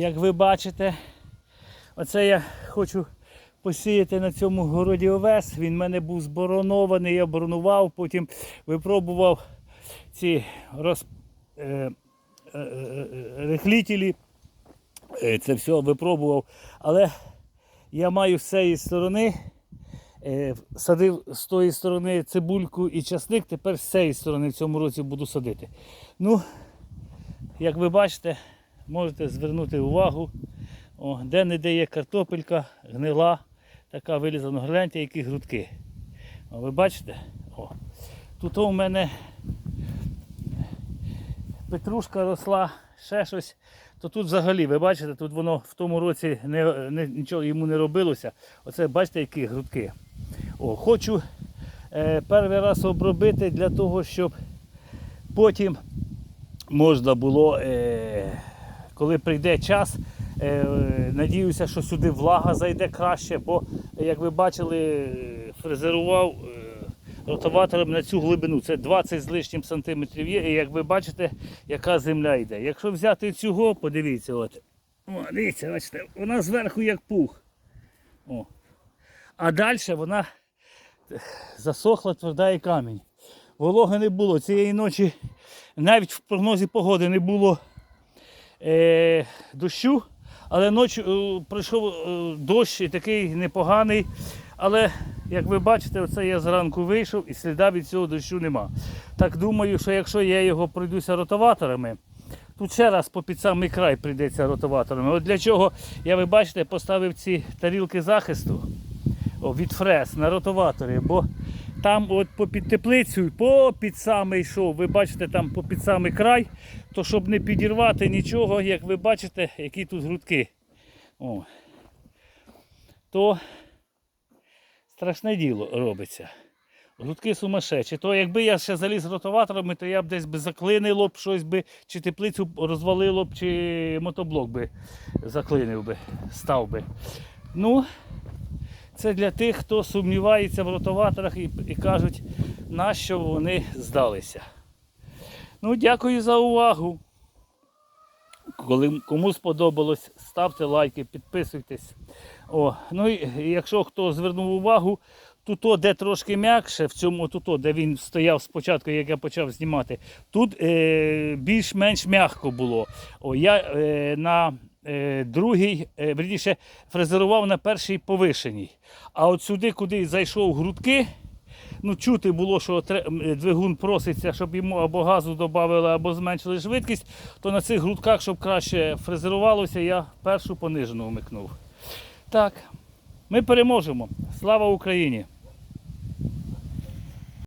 Як ви бачите, оце я хочу посіяти на цьому городі овес. Він в мене був зборонований, я боронував, потім випробував ці роз, е, е, е, рихлітелі. Е, Це все випробував. Але я маю з цієї сторони, е, садив з тої сторони цибульку і часник, тепер з цієї сторони в цьому році буду садити. Ну, як ви бачите, можете звернути увагу, о, де не де є картопелька, гнила, така вилізана, гляньте, які грудки. О, ви бачите? О. Тут у мене петрушка росла, ще щось. То тут взагалі, ви бачите, тут воно в тому році не, не, нічого йому не робилося. Оце бачите, які грудки. О, хочу е, перший раз обробити для того, щоб потім можна було, е, коли прийде час, е, надіюся, що сюди влага зайде краще, бо, як ви бачили, е, фрезерував е, ротоватором на цю глибину. Це 20 з лишнім сантиметрів є. І як ви бачите, яка земля йде. Якщо взяти цього, подивіться, от. О, дивіться, бачите, вона зверху як пух. О. А далі вона засохла тверда як камінь. Вологи не було. Цієї ночі навіть в прогнозі погоди не було е, дощу, але ночі е, прийшов е, дощ і такий непоганий. Але, як ви бачите, оце я зранку вийшов і сліда від цього дощу нема. Так думаю, що якщо я його пройдуся ротоваторами, тут ще раз по під самий край прийдеться ротоваторами. От для чого я, ви бачите, поставив ці тарілки захисту о, від фрез на ротоваторі, бо там от по під теплицю, по під самий йшов, ви бачите, там по під самий край, то щоб не підірвати нічого, як ви бачите, які тут грудки. О. То страшне діло робиться. Грудки сумасшедші. То якби я ще заліз ротоваторами, то я б десь би заклинило б щось би, чи теплицю розвалило б, чи мотоблок би заклинив би, став би. Ну, це для тих, хто сумнівається в ротоваторах і, і кажуть, нащо вони здалися. Ну, дякую за увагу. Коли кому сподобалось, ставте лайки, підписуйтесь. О, ну і якщо хто звернув увагу, тут, де трошки м'якше, в цьому тут, де він стояв спочатку, як я почав знімати, тут е, більш-менш м'яко було. О, я е, на другий, е, верніше, фрезерував на першій повишеній. А от сюди, куди зайшов грудки, ну, чути було, що двигун проситься, щоб йому або газу додали, або зменшили швидкість, то на цих грудках, щоб краще фрезерувалося, я першу понижену вмикнув. Так, ми переможемо. Слава Україні!